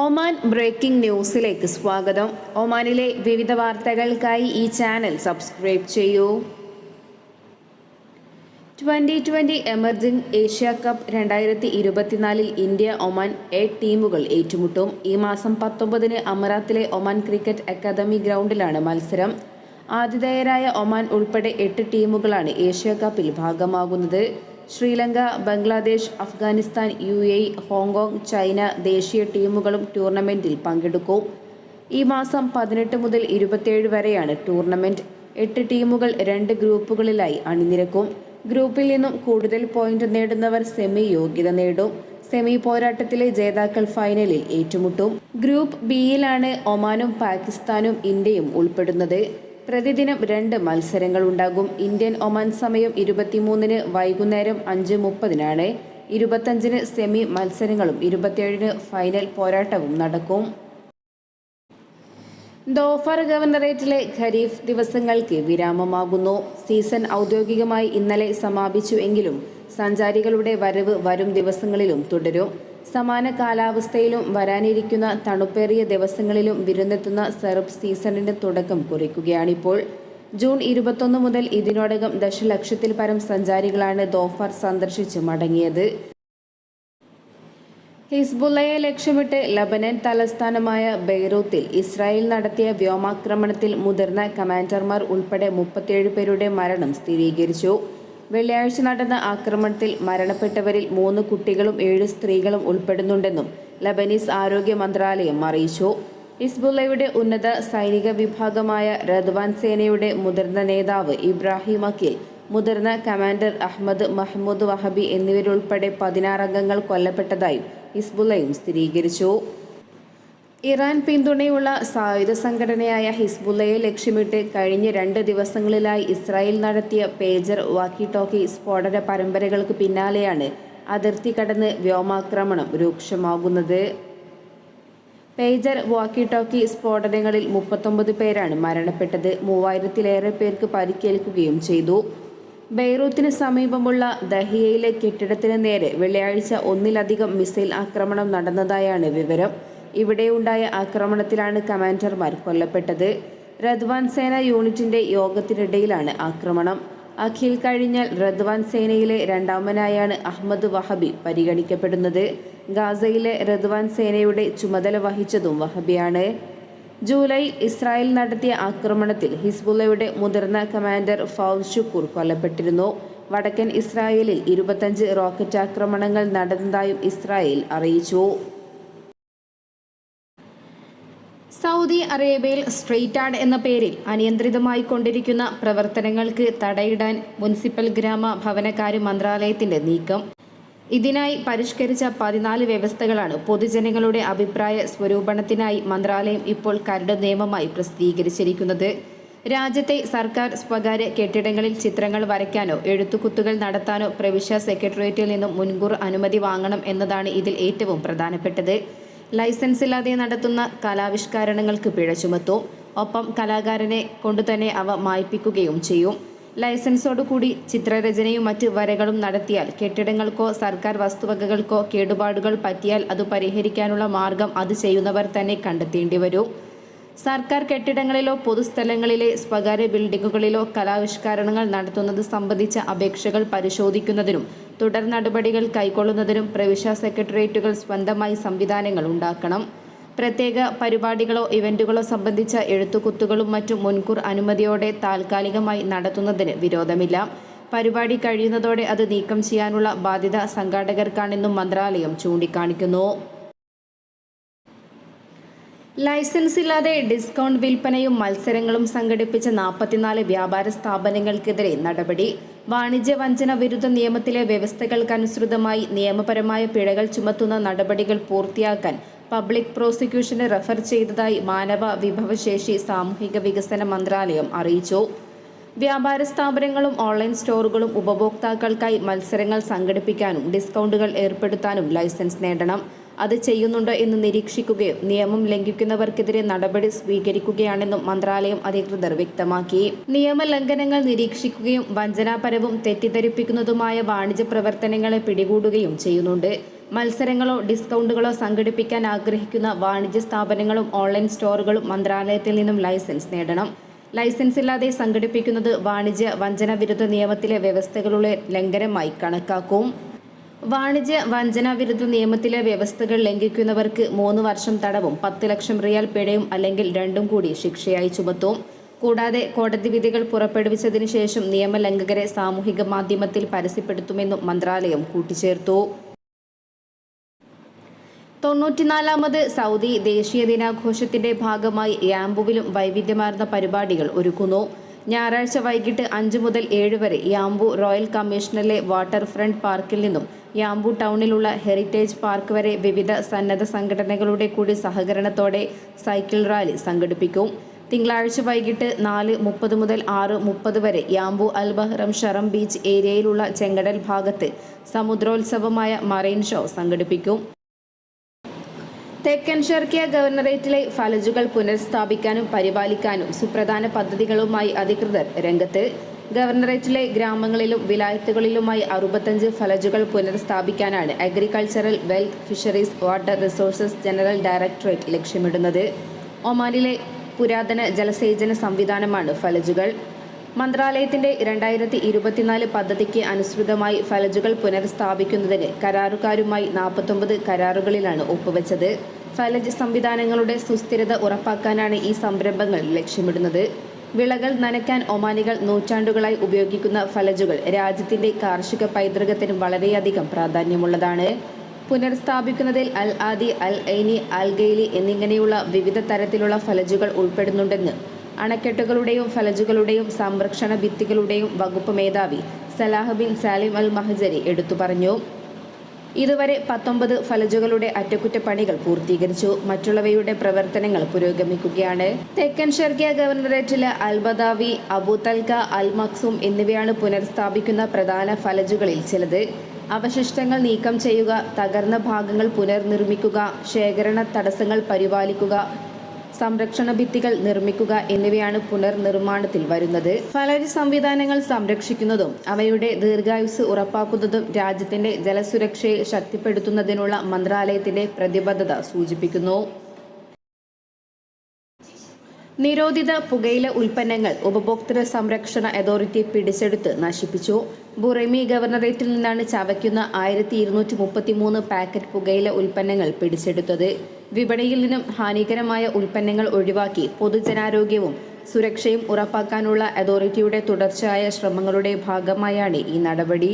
Oman breaking ന്യൂസിലേക്ക് സ്വാഗതം. ഒമാനിലെ വിവിധ വാർത്തകൾക്കായി ഈ ചാനൽ സബ്സ്ക്രൈബ് ചെയ്യൂ. Twenty twenty emerging Asia cup രണ്ടായിരത്തി ഇരുപത്തിനാലിൽ ഇന്ത്യ ഒമാൻ എ ടീമുകൾ ഏറ്റുമുട്ടും. ഈ മാസം പത്തൊമ്പതിന് അമറാത്തിലെ ഒമാൻ ക്രിക്കറ്റ് അക്കാദമി ഗ്രൗണ്ടിലാണ് മത്സരം. ആതിഥേയരായ ഒമാൻ ഉൾപ്പെടെ എട്ട് ടീമുകളാണ് ഏഷ്യ കപ്പിൽ ഭാഗമാകുന്നത്. Sri Lanka Bangladesh Afghanistan U A Hong Kong China ദേശീയ ടീമുകളും ടൂർണമെന്റിൽ പങ്കെടുക്കും. ഈ മാസം പതിനെട്ട് മുതൽ ഇരുപത്തിയേഴ് വരെയാണ് ടൂർണമെന്റ് എട്ട് ടീമുകൾ രണ്ട് ഗ്രൂപ്പുകളിലായി അണിനിരക്കും. ഗ്രൂപ്പിൽ നിന്നും കൂടുതൽ പോയിന്റ് നേടുന്നവർ സെമി യോഗ്യത നേടും. സെമി പോരാട്ടത്തിലെ ജേതാക്കൾ ഫൈനലിൽ ഏറ്റുമുട്ടും. ഗ്രൂപ്പ് ബിയിലാണ് ഒമാനും പാകിസ്ഥാനും ഇന്ത്യയും ഉൾപ്പെടുന്നത്. പ്രതിദിനം രണ്ട് മത്സരങ്ങൾ ഉണ്ടാകും ഇന്ത്യൻ ഒമാൻ സമയം ഇരുപത്തിമൂന്നിന് വൈകുന്നേരം അഞ്ച് മുപ്പതിനാണ്. ഇരുപത്തഞ്ചിന് സെമി മത്സരങ്ങളും ഇരുപത്തിയേഴിന് ഫൈനൽ പോരാട്ടവും നടക്കും. ദോഫർ ഗവർണറേറ്റിലെ ഖരീഫ് ദിവസങ്ങൾക്ക് വിരാമമാകുന്നു. സീസൺ ഔദ്യോഗികമായി ഇന്നലെ സമാപിച്ചു എങ്കിലും സഞ്ചാരികളുടെ വരവ് വരും ദിവസങ്ങളിലും തുടരും. സമാന കാലാവസ്ഥയിലും വരാനിരിക്കുന്ന തണുപ്പേറിയ ദിവസങ്ങളിലും വിരുന്നെത്തുന്ന സെറബ് സീസണിന്റെ തുടക്കം കുറിക്കുകയാണിപ്പോൾ. ജൂൺ ഇരുപത്തൊന്ന് മുതൽ ഇതിനോടകം ദശലക്ഷത്തിൽ പരം സഞ്ചാരികളാണ് ദോഫർ സന്ദർശിച്ച് മടങ്ങിയത്. ഹിസ്ബുള്ളയെ ലക്ഷ്യമിട്ട് ലബനൻ തലസ്ഥാനമായ ബെയ്റൂത്തിൽ ഇസ്രായേൽ നടത്തിയ വ്യോമാക്രമണത്തിൽ മുതിർന്ന കമാൻഡർമാർ ഉൾപ്പെടെ മുപ്പത്തിയേഴ് പേരുടെ മരണം സ്ഥിരീകരിച്ചു. വെള്ളിയാഴ്ച നടന്ന ആക്രമണത്തിൽ മരണപ്പെട്ടവരിൽ മൂന്ന് കുട്ടികളും ഏഴ് സ്ത്രീകളും ഉൾപ്പെടുന്നുണ്ടെന്നും ലബനീസ് ആരോഗ്യ മന്ത്രാലയം അറിയിച്ചു. ഹിസ്ബുള്ളയുടെ ഉന്നത സൈനിക വിഭാഗമായ റദ്വാൻ സേനയുടെ മുതിർന്ന നേതാവ് ഇബ്രാഹിം അഖിൽ മുതിർന്ന കമാൻഡർ അഹമ്മദ് മഹ്മൂദ് വഹബി എന്നിവരുൾപ്പെടെ പതിനാറംഗങ്ങൾ കൊല്ലപ്പെട്ടതായും ഹിസ്ബുള്ളയും സ്ഥിരീകരിച്ചു. ഇറാൻ പിന്തുണയുള്ള സായുധ സംഘടനയായ ഹിസ്ബുള്ളയെ ലക്ഷ്യമിട്ട് കഴിഞ്ഞ രണ്ട് ദിവസങ്ങളിലായി ഇസ്രായേൽ നടത്തിയ പേജർ വാക്കി ടോക്കി സ്ഫോടന പരമ്പരകൾക്ക് പിന്നാലെയാണ് അതിർത്തി കടന്ന് വ്യോമാക്രമണം രൂക്ഷമാകുന്നത്. പേജർ വാക്കി ടോക്കി സ്ഫോടനങ്ങളിൽ മുപ്പത്തൊമ്പത് പേരാണ് മരണപ്പെട്ടത്. മൂവായിരത്തിലേറെ പേർക്ക് പരിക്കേൽക്കുകയും ചെയ്തു. ബെയ്റൂത്തിന് സമീപമുള്ള ദഹിയയിലെ കെട്ടിടത്തിന് നേരെ വെള്ളിയാഴ്ച ഒന്നിലധികം മിസൈൽ ആക്രമണം നടന്നതായാണ് വിവരം. ഇവിടെയുണ്ടായ ആക്രമണത്തിലാണ് കമാൻഡർമാർ കൊല്ലപ്പെട്ടത്. റദ്വാൻ സേന യൂണിറ്റിന്റെ യോഗത്തിനിടയിലാണ് ആക്രമണം. അഖിൽ കഴിഞ്ഞാൽ റദ്വാൻ സേനയിലെ രണ്ടാമനായാണ് അഹമ്മദ് വഹബി പരിഗണിക്കപ്പെടുന്നത്. ഗാസയിലെ റദ്വാൻ സേനയുടെ ചുമതല വഹിച്ചതും വഹബിയാണ്. ജൂലൈ ഇസ്രായേൽ നടത്തിയ ആക്രമണത്തിൽ ഹിസ്ബുള്ളയുടെ മുതിർന്ന കമാൻഡർ ഫൗസ് ഷുക്കൂർ കൊല്ലപ്പെട്ടിരുന്നു. വടക്കൻ ഇസ്രായേലിൽ ഇരുപത്തഞ്ച് റോക്കറ്റ് ആക്രമണങ്ങൾ നടന്നതായും ഇസ്രായേൽ അറിയിച്ചു. സൗദി അറേബ്യയിൽ സ്ട്രെയിറ്റ് ആഡ് എന്ന പേരിൽ അനിയന്ത്രിതമായി കൊണ്ടിരിക്കുന്ന പ്രവർത്തനങ്ങൾക്ക് തടയിടാൻ മുനിസിപ്പൽ ഗ്രാമ ഭവനകാര്യ മന്ത്രാലയത്തിന്റെ നീക്കം. ഇതിനായി പരിഷ്കരിച്ച പതിനാല് വ്യവസ്ഥകളാണ് പൊതുജനങ്ങളുടെ അഭിപ്രായ സ്വരൂപണത്തിനായി മന്ത്രാലയം ഇപ്പോൾ കരട് നിയമമായി പ്രസിദ്ധീകരിച്ചിരിക്കുന്നത്. രാജ്യത്തെ സർക്കാർ സ്വകാര്യ കെട്ടിടങ്ങളിൽ ചിത്രങ്ങൾ വരയ്ക്കാനോ എഴുത്തുകുത്തുകൾ നടത്താനോ പ്രവിശ്യ സെക്രട്ടേറിയറ്റിൽ നിന്നും മുൻകൂർ അനുമതി വാങ്ങണം എന്നതാണ് ഇതിൽ ഏറ്റവും പ്രധാനപ്പെട്ടത്. ലൈസൻസ് ഇല്ലാതെ നടത്തുന്ന കലാവിഷ്കാരണങ്ങൾക്ക് പിഴ ചുമത്തും. ഒപ്പം കലാകാരനെ കൊണ്ടുതന്നെ അവ മായ്പിക്കുകയും ചെയ്യും. ലൈസൻസോടുകൂടി ചിത്രരചനയും മറ്റ് വരകളും നടത്തിയാൽ കെട്ടിടങ്ങൾക്കോ സർക്കാർ വസ്തുവകകൾക്കോ കേടുപാടുകൾ പറ്റിയാൽ അത് പരിഹരിക്കാനുള്ള മാർഗം അത് ചെയ്യുന്നവർ തന്നെ കണ്ടെത്തേണ്ടി വരും. സർക്കാർ കെട്ടിടങ്ങളിലോ പൊതുസ്ഥലങ്ങളിലെ സ്വകാര്യ ബിൽഡിങ്ങുകളിലോ കലാവിഷ്കാരണങ്ങൾ നടത്തുന്നത് സംബന്ധിച്ച അപേക്ഷകൾ പരിശോധിക്കുന്നതിനും തുടർ നടപടികൾ കൈക്കൊള്ളുന്നതിനും പ്രവിശ്യ സെക്രട്ടേറിയറ്റുകൾ സ്വന്തമായി സംവിധാനങ്ങൾ ഉണ്ടാക്കണം. പ്രത്യേക പരിപാടികളോ ഇവന്റുകളോ സംബന്ധിച്ച എഴുത്തുകുത്തുകളും മറ്റും മുൻകൂർ അനുമതിയോടെ താൽക്കാലികമായി നടത്തുന്നതിന് വിരോധമില്ല. പരിപാടി കഴിയുന്നതോടെ അത് നീക്കം ചെയ്യാനുള്ള ബാധ്യത സംഘാടകർക്കാണെന്നും മന്ത്രാലയം ചൂണ്ടിക്കാണിക്കുന്നു. ലൈസൻസ് ഇല്ലാതെ ഡിസ്കൗണ്ട് വിൽപ്പനയും മത്സരങ്ങളും സംഘടിപ്പിച്ച നാൽപ്പത്തിനാല് വ്യാപാര സ്ഥാപനങ്ങൾക്കെതിരെ നടപടി. വാണിജ്യ വഞ്ചന വിരുദ്ധ നിയമത്തിലെ വ്യവസ്ഥകൾക്കനുസൃതമായി നിയമപരമായ പിഴകൾ ചുമത്തുന്ന നടപടികൾ പൂർത്തിയാക്കാൻ പബ്ലിക് പ്രോസിക്യൂഷന് റഫർ ചെയ്തതായി മാനവ വിഭവശേഷി സാമൂഹിക വികസന മന്ത്രാലയം അറിയിച്ചു. വ്യാപാര സ്ഥാപനങ്ങളും ഓൺലൈൻ സ്റ്റോറുകളും ഉപഭോക്താക്കൾക്കായി മത്സരങ്ങൾ സംഘടിപ്പിക്കാനും ഡിസ്കൗണ്ടുകൾ ഏർപ്പെടുത്താനും ലൈസൻസ് നേടണം. അത് ചെയ്യുന്നുണ്ടോ എന്ന് നിരീക്ഷിക്കുകയും നിയമം ലംഘിക്കുന്നവർക്കെതിരെ നടപടി സ്വീകരിക്കുകയാണെന്നും മന്ത്രാലയം അധികൃതർ വ്യക്തമാക്കി. നിയമലംഘനങ്ങൾ നിരീക്ഷിക്കുകയും വഞ്ചനാപരവും തെറ്റിദ്ധരിപ്പിക്കുന്നതുമായ വാണിജ്യ പ്രവർത്തനങ്ങളെ പിടികൂടുകയും ചെയ്യുന്നുണ്ട്. മത്സരങ്ങളോ ഡിസ്കൗണ്ടുകളോ സംഘടിപ്പിക്കാൻ ആഗ്രഹിക്കുന്ന വാണിജ്യ സ്ഥാപനങ്ങളും ഓൺലൈൻ സ്റ്റോറുകളും മന്ത്രാലയത്തിൽ നിന്നും ലൈസൻസ് നേടണം. ലൈസൻസ് ഇല്ലാതെ സംഘടിപ്പിക്കുന്നത് വാണിജ്യ വഞ്ചന വിരുദ്ധ നിയമത്തിലെ വ്യവസ്ഥകളുടെ ലംഘനമായി കണക്കാക്കും. വാണിജ്യ വഞ്ചന വിരുദ്ധ നിയമത്തിലെ വ്യവസ്ഥകൾ ലംഘിക്കുന്നവർക്ക് മൂന്ന് വർഷം തടവും പത്ത് ലക്ഷം റിയാൽ പിഴയും അല്ലെങ്കിൽ രണ്ടും കൂടി ശിക്ഷയായി ചുമത്തും. കൂടാതെ കോടതി വിധികൾ പുറപ്പെടുവിച്ചതിന് ശേഷം നിയമലംഘകരെ സാമൂഹിക മാധ്യമത്തിൽ പരസ്യപ്പെടുത്തുമെന്നും മന്ത്രാലയം കൂട്ടിച്ചേർത്തു. തൊണ്ണൂറ്റിനാലാമത് സൗദി ദേശീയ ദിനാഘോഷത്തിന്റെ ഭാഗമായി യാംബുവിലും വൈവിധ്യമാർന്ന പരിപാടികൾ ഒരുക്കുന്നു. ഞായറാഴ്ച വൈകിട്ട് അഞ്ച് മുതൽ ഏഴ് വരെ യാംബു റോയൽ കമ്മീഷണറിലെ വാട്ടർ ഫ്രണ്ട് പാർക്കിൽ നിന്നും യാംബു ടൗണിലുള്ള ഹെറിറ്റേജ് പാർക്ക് വരെ വിവിധ സന്നദ്ധ സംഘടനകളുടെ കൂടി സഹകരണത്തോടെ സൈക്കിൾ റാലി സംഘടിപ്പിക്കും. തിങ്കളാഴ്ച വൈകിട്ട് നാല് മുപ്പത് മുതൽ ആറ് മുപ്പത് വരെ യാമ്പു അൽ ബഹ്റം ഷറം ബീച്ച് ഏരിയയിലുള്ള ചെങ്കടൽ ഭാഗത്ത് സമുദ്രോത്സവമായ മറൈൻ ഷോ സംഘടിപ്പിക്കും. തെക്കൻ ഷർക്കിയ ഗവർണറേറ്റിലെ ഫലജുകൾ പുനഃസ്ഥാപിക്കാനും പരിപാലിക്കാനും സുപ്രധാന പദ്ധതികളുമായി അധികൃതർ രംഗത്ത് ഗവർണറേറ്റിലെ ഗ്രാമങ്ങളിലും വിലായത്തുകളിലുമായി അറുപത്തഞ്ച് ഫലജുകൾ പുനഃസ്ഥാപിക്കാനാണ് agricultural wealth fisheries water resources general directorate ലക്ഷ്യമിടുന്നത്. ഒമാനിലെ പുരാതന ജലസേചന സംവിധാനമാണ് ഫലജുകൾ. മന്ത്രാലയത്തിന്റെ രണ്ടായിരത്തി ഇരുപത്തിനാല് പദ്ധതിക്ക് അനുസൃതമായി ഫലജുകൾ പുനഃസ്ഥാപിക്കുന്നതിന് കരാറുകാരുമായി നാൽപ്പത്തൊമ്പത് കരാറുകളിലാണ് ഒപ്പുവെച്ചത്. ഫലജ് സംവിധാനങ്ങളുടെ സുസ്ഥിരത ഉറപ്പാക്കാനാണ് ഈ സംരംഭങ്ങൾ ലക്ഷ്യമിടുന്നത്. വിളകൾ നനയ്ക്കാൻ ഒമാനികൾ നൂറ്റാണ്ടുകളായി ഉപയോഗിക്കുന്ന ഫലജുകൾ രാജ്യത്തിന്റെ കാർഷിക പൈതൃകത്തിന് വളരെയധികം പ്രാധാന്യമുള്ളതാണ്. പുനർസ്ഥാപിക്കുന്നതിൽ അൽ ആദി അൽ ഐനി അൽ ഗെയ്ലി എന്നിങ്ങനെയുള്ള വിവിധ തരത്തിലുള്ള ഫലജുകൾ ഉൾപ്പെടുന്നുണ്ടെന്ന് അണക്കെട്ടുകളുടെയും ഫലജുകളുടെയും സംരക്ഷണ ഭിത്തികളുടെയും വകുപ്പ് മേധാവി Salah bin Salim Al Mahajri എടുത്തു പറഞ്ഞു. ഇതുവരെ പത്തൊമ്പത് ഫലജുകളുടെ അറ്റകുറ്റപ്പണികൾ പൂർത്തീകരിച്ചു. മറ്റുള്ളവയുടെ പ്രവർത്തനങ്ങൾ പുരോഗമിക്കുകയാണ്. തെക്കൻ ഷെർഗിയ ഗവർണറേറ്റിലെ അൽബദാവി അബുതൽക അൽമക്സും അൽ മക്സൂം എന്നിവയാണ് പുനഃസ്ഥാപിക്കുന്ന പ്രധാന ഫലജുകളിൽ ചിലത്. അവശിഷ്ടങ്ങൾ നീക്കം ചെയ്യുക തകർന്ന ഭാഗങ്ങൾ പുനർനിർമ്മിക്കുക ശേഖരണ തടസ്സങ്ങൾ പരിപാലിക്കുക സംരക്ഷണ ഭിത്തികൾ നിർമ്മിക്കുക എന്നിവയാണ് പുനർനിർമ്മാണത്തിൽ വരുന്നത്. ഫലരി സംവിധാനങ്ങൾ സംരക്ഷിക്കുന്നതും അവയുടെ ദീർഘായുസ് ഉറപ്പാക്കുന്നതും രാജ്യത്തിന്റെ ജലസുരക്ഷയെ ശക്തിപ്പെടുത്തുന്നതിനുള്ള മന്ത്രാലയത്തിന്റെ പ്രതിബദ്ധത സൂചിപ്പിക്കുന്നു. നിരോധിത പുകയില ഉൽപ്പന്നങ്ങൾ ഉപഭോക്തൃ സംരക്ഷണ അതോറിറ്റി പിടിച്ചെടുത്ത് നശിപ്പിച്ചു. ബുറേമി ഗവർണറേറ്റിൽ നിന്നാണ് ചവയ്ക്കുന്ന ആയിരത്തി പാക്കറ്റ് പുകയില ഉൽപ്പന്നങ്ങൾ പിടിച്ചെടുത്തത്. വിപണിയിൽ നിന്നും ഹാനികരമായ ഉൽപ്പന്നങ്ങൾ ഒഴിവാക്കി പൊതുജനാരോഗ്യവും സുരക്ഷയും ഉറപ്പാക്കാനുള്ള അതോറിറ്റിയുടെ തുടർച്ചയായ ശ്രമങ്ങളുടെ ഭാഗമായാണ് ഈ നടപടി.